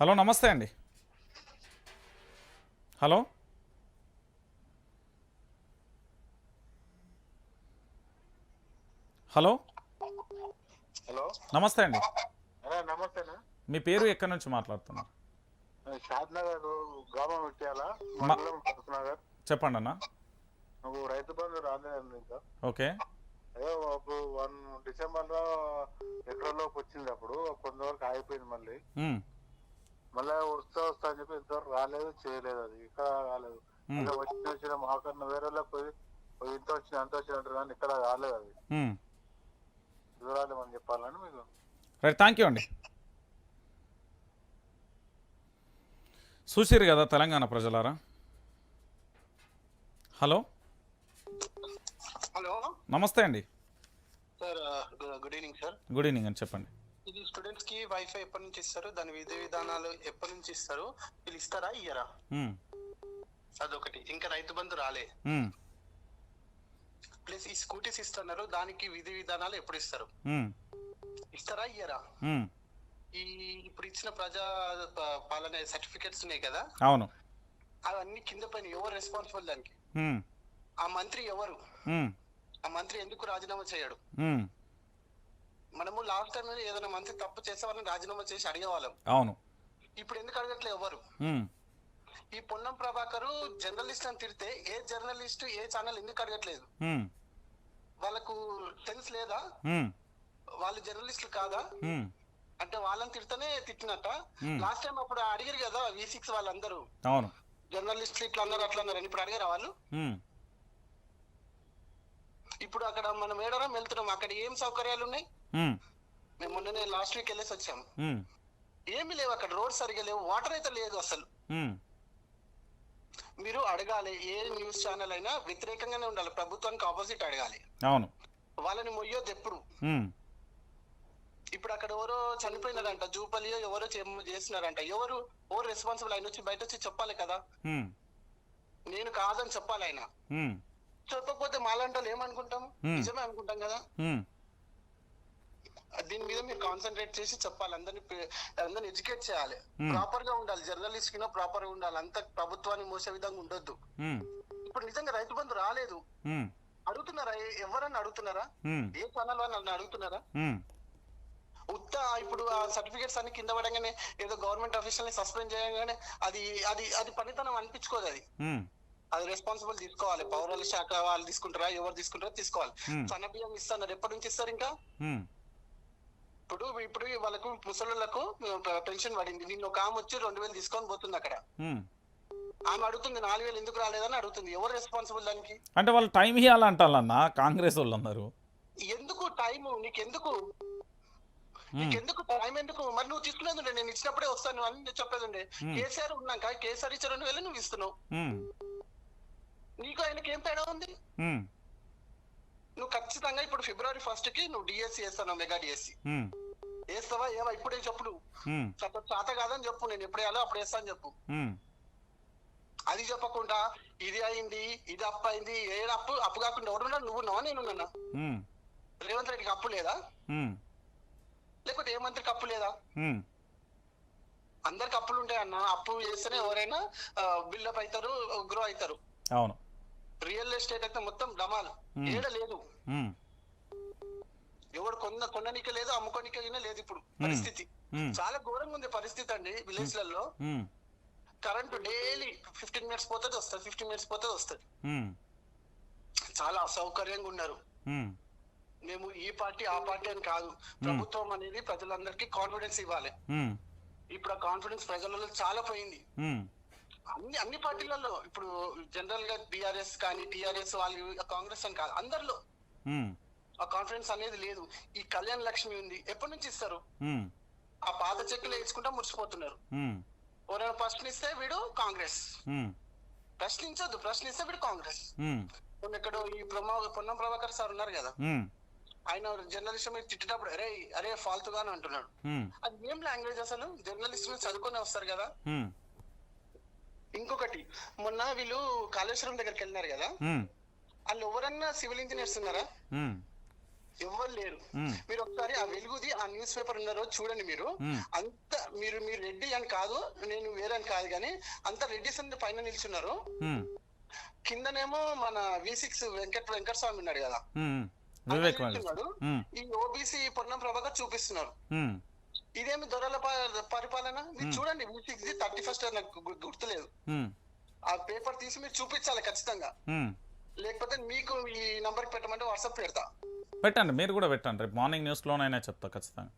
Hello నమస్తే అండి. Hello. Hello. Hello. నమస్తే అండి. నమస్తేనా? మీ పేరు ఎక్కడి నుంచి మాట్లాడుతున్నారు? చెప్పండి అన్న. రైతు బంధు రాలేదండి ఇంకా. ఓకే. అదే అప్పుడు వన్ డిసెంబర్లో ఎకరంలోకి వచ్చింది అప్పుడు. కొంతవరకు ఆగిపోయింది మళ్ళీ. మళ్ళీ వస్తా వస్తా అని చెప్పి ఇంతవరకు రాలేదు చేయలేదు అది. ఇక్కడ రాలేదు. వచ్చిన వచ్చిన మాకన్నా వేరే పోయి పోయి ఇంత వచ్చిన అంత వచ్చిన అంటారు కానీ ఇక్కడ రాలేదు అది. వివరాలు మనం చెప్పాలని మీకు? రైట్ థ్యాంక్ యూ అండి. చూసిరు కదా తెలంగాణ ప్రజలారా? హలో? హలో? నమస్తే అండి. Sir good evening sir. Good evening అని చెప్పండి. ఇది స్టూడెంట్స్కి వైఫై ఎప్పటి నుంచి ఇస్తారు? దాని విధి విధానాలు ఎప్పటి నుంచి ఇస్తారు? వీళ్ళు ఇస్తారా ఇయ్యరా? అదొకటి. ఇంకా రైతు బంధు రాలే. ప్లస్ ఈ స్కూటీస్ ఇస్తున్నారు దానికి విధి విధానాలు ఎప్పుడు ఇస్తారు? ఇస్తారా ఇయ్యరా. ఈ ఇప్పుడు ఇచ్చిన ప్రజా పాలన సర్టిఫికెట్స్ ఉన్నాయి కదా? అవును. అవన్నీ కింద పైన ఎవరు రెస్పాన్సిబుల్ దానికి? ఆ మంత్రి ఎవరు? ఆ మంత్రి ఎందుకు రాజీనామా చేయడు. మనము లాస్ట్ టైం ఏదైనా మంత్రి తప్పు చేస్తే వాళ్ళని రాజీనామా చేసి అడిగేవాళ్ళం. అవును. ఇప్పుడు ఎందుకు అడగట్లే ఎవరు? ఈ పొన్నం ప్రభాకర్ జర్నలిస్ట్ అని తిడితే ఏ జర్నలిస్ట్ ఏ ఛానల్ ఎందుకు అడగట్లేదు? వాళ్ళకు తెలుసు లేదా? వాళ్ళు జర్నలిస్టులు కాదా. అంటే వాళ్ళని తిడితేనే తిట్టినట్ట. లాస్ట్ టైం అప్పుడు అడిగారు కదా వి సిక్స్ వాళ్ళందరూ. అవును. జర్నలిస్టులు ఇట్లా అన్నారు అట్లా అన్నారు అని ఇప్పుడు అడిగారు వాళ్ళు? ఇప్పుడు అక్కడ మనం ఏడరం వెళ్తున్నాం. అక్కడ ఏం సౌకర్యాలు ఉన్నాయి? మేము మొన్ననే లాస్ట్ వీక్ వెళ్ళేసి వచ్చాం. ఉమ్, ఏమీ లేవు అక్కడ రోడ్ సరిగా లేవు వాటర్ అయితే లేదు అసలు. మీరు అడగాలి ఏ న్యూస్ ఛానల్ అయినా వ్యతిరేకంగానే ఉండాలి ప్రభుత్వానికి ఆపోజిట్ అడగాలి. అవును. వాళ్ళని మొయ్యొద్దు ఎప్పుడు? ఇప్పుడు అక్కడ ఎవరో చనిపోయినారంట జూపలియో ఎవరో చే- చేస్తున్నారంట ఎవరు ఎవరు రెస్పాన్సిబుల్ ఆయన వచ్చి బయట వచ్చి చెప్పాలి కదా? నేను కాదని చెప్పాలి ఆయన. చెప్పకపోతే మాలాంటి వాళ్ళు ఏమనుకుంటాం? Hmm. నిజమే అనుకుంటాం కదా. దీని మీద మీరు కాన్సన్ట్రేట్ చేసి చెప్పాలి. అందరిని అందరిని ఎడ్యుకేట్ చేయాలి. ప్రాపర్గా ఉండాలి. జర్నలిస్ట్ కింద ప్రాపర్గా ఉండాలి. అంత ప్రభుత్వాన్ని మోసే విధంగా ఉండొద్దు. ఇప్పుడు నిజంగా రైతు బంధు రాలేదు. అడుగుతున్నారా? ఎవరన్నా అడుగుతున్నారా? ఏ ఛానల్ నన్ను అడుగుతున్నారా. ఉత్త ఇప్పుడు ఆ సర్టిఫికేట్స్ అన్ని కింద పడగానే ఏదో గవర్నమెంట్ ఆఫీషియల్ని సస్పెండ్ చేయగానే అది అది అది పనితనం అనిపించుకోదు అది. అది రెస్పాన్సిబుల్ తీసుకోవాలి. పౌరాల శాఖ వాళ్ళు తీసుకుంటారా ఎవరు తీసుకుంటారో తీసుకోవాలి. సన్న బియ్యం ఇస్తున్నారు. ఎప్పటి నుంచి ఇస్తారు ఇంకా? ఇప్పుడు ఇప్పుడు వాళ్ళకు ముసలులకు పెన్షన్ పడింది. నిన్న ఒక ఆమె వచ్చి రెండు వేలు తీసుకొని పోతుంది అక్కడ. ఆమె అడుగుతుంది నాలుగు వేలు ఎందుకు రాలేదని అడుగుతుంది. ఎవరు రెస్పాన్సిబుల్ దానికి? అంటే వాళ్ళు టైం ఇవ్వాలంటారన్న కాంగ్రెస్ వాళ్ళు అందరూ ఎందుకు టైం నీకెందుకు? నీకెందుకు టైం ఎందుకు? మరి నువ్వు తీసుకునేది నేను ఇచ్చినప్పుడే వస్తాను అని చెప్పేది ఉండే. కేసీఆర్ ఉన్నాక కేసీఆర్ ఇచ్చే రెండు వేలు నువ్వు ఇస్తున్నావు. నీకు ఆయనకి ఏం తేడా ఉంది? నువ్వు ఖచ్చితంగా ఇప్పుడు ఫిబ్రవరి ఫస్ట్కి నువ్వు డిఎస్సి వేస్తాను మెగా డిఎస్సి వేస్తావా? ఏవా ఇప్పుడే చెప్పు నువ్వు. చాత కాదని చెప్పు నేను ఎప్పుడు వేయాలో అప్పుడు వేస్తాను చెప్పు. అది చెప్పకుండా ఇది అయింది ఇది అప్పు అయింది ఏడు అప్పు అప్పు కాకుండా ఎవడున్నా నువ్వు ఉన్నావా? నేను రేవంత్ రెడ్డికి అప్పు లేదా? లేకపోతే ఏ మంత్రికి అప్పు లేదా? అందరికి అప్పులు ఉంటాయి అన్న. అప్పు చేస్తేనే ఎవరైనా బిల్డప్ అవుతారు గ్రో అవుతారు. అవును. రియల్ ఎస్టేట్ అయితే మొత్తం డమాల్. ఏడ లేదు. ఎవడు కొన్న కొననికే లేదు అమ్ముకోనికే లేదు ఇప్పుడు పరిస్థితి. చాలా ఘోరంగా ఉంది పరిస్థితి అండి విలేజ్లలో కరెంట్ డైలీ ఫిఫ్టీన్ మినిట్స్ పోతుంది వస్తుంది ఫిఫ్టీన్ మినిట్స్ పోతుంది వస్తుంది. చాలా అసౌకర్యంగా ఉన్నారు. మేము. ఈ పార్టీ ఆ పార్టీ అని కాదు. ప్రభుత్వం అనేది ప్రజలందరికీ కాన్ఫిడెన్స్ ఇవ్వాలి. ఇప్పుడు ఆ కాన్ఫిడెన్స్ ప్రజలలో చాలా పోయింది. అన్ని అన్ని పార్టీలలో. ఇప్పుడు జనరల్గా బీఆర్ఎస్ కానీ టీఆర్ఎస్ వాళ్ళు కాంగ్రెస్ అని కాదు అందరిలో. ఆ కాన్ఫిడెన్స్ అనేది లేదు. ఈ కళ్యాణ్ లక్ష్మి ఉంది. ఎప్పటి నుంచి ఇస్తారు? ఆ పాత చెక్కులు వేసుకుంటా మురిసిపోతున్నారు. ఎవరైనా ప్రశ్నిస్తే వీడు కాంగ్రెస్. ప్రశ్నించొద్దు. ప్రశ్నిస్తే వీడు కాంగ్రెస్. ఇక్కడ ఈ ప్రమా పొన్నం ప్రభాకర్ సార్ ఉన్నారు కదా. ఆయన జర్నలిస్ట్ మీద తిట్టేటప్పుడు అరే అరే ఫాల్తుగానే అంటున్నాడు. అది ఏం లాంగ్వేజ్ అసలు? జర్నలిస్ట్ మీద చదువుకొని వస్తారు కదా. మొన్న వీళ్ళు కాళేశ్వరం దగ్గరికి వెళ్ళినారు కదా? వాళ్ళు ఎవరన్నా సివిల్ ఇంజనీర్స్ ఉన్నారా? ఎవరు లేరు. మీరు ఒకసారి ఆ వెలుగుది ఆ న్యూస్ పేపర్ ఉన్న రోజు చూడండి మీరు. అంత మీరు మీరు రెడ్డి అని కాదు నేను వేరే అని కాదు కానీ అంత రెడ్డిస్ అని పైన నిల్చున్నారు. కిందనేమో మన వి సిక్స్ వెంకట వెంకట స్వామి ఉన్నాడు కదా. ఈ ఓబీసీ పొన్నం ప్రభాకర్ చూపిస్తున్నారు. ఇదేమి దొరల పరిపాలన? మీరు చూడండి వి సిక్స్ థర్టీ ఫస్ట్ నాకు గుర్తులేదు. ఆ పేపర్ తీసి మీరు చూపించాలి ఖచ్చితంగా. లేకపోతే మీకు ఈ నంబర్ పెట్టమంటే వాట్సాప్ పెడతా. పెట్టండి మీరు కూడా పెట్టండి. రేపు మార్నింగ్ న్యూస్లోనైనా చెప్తా ఖచ్చితంగా.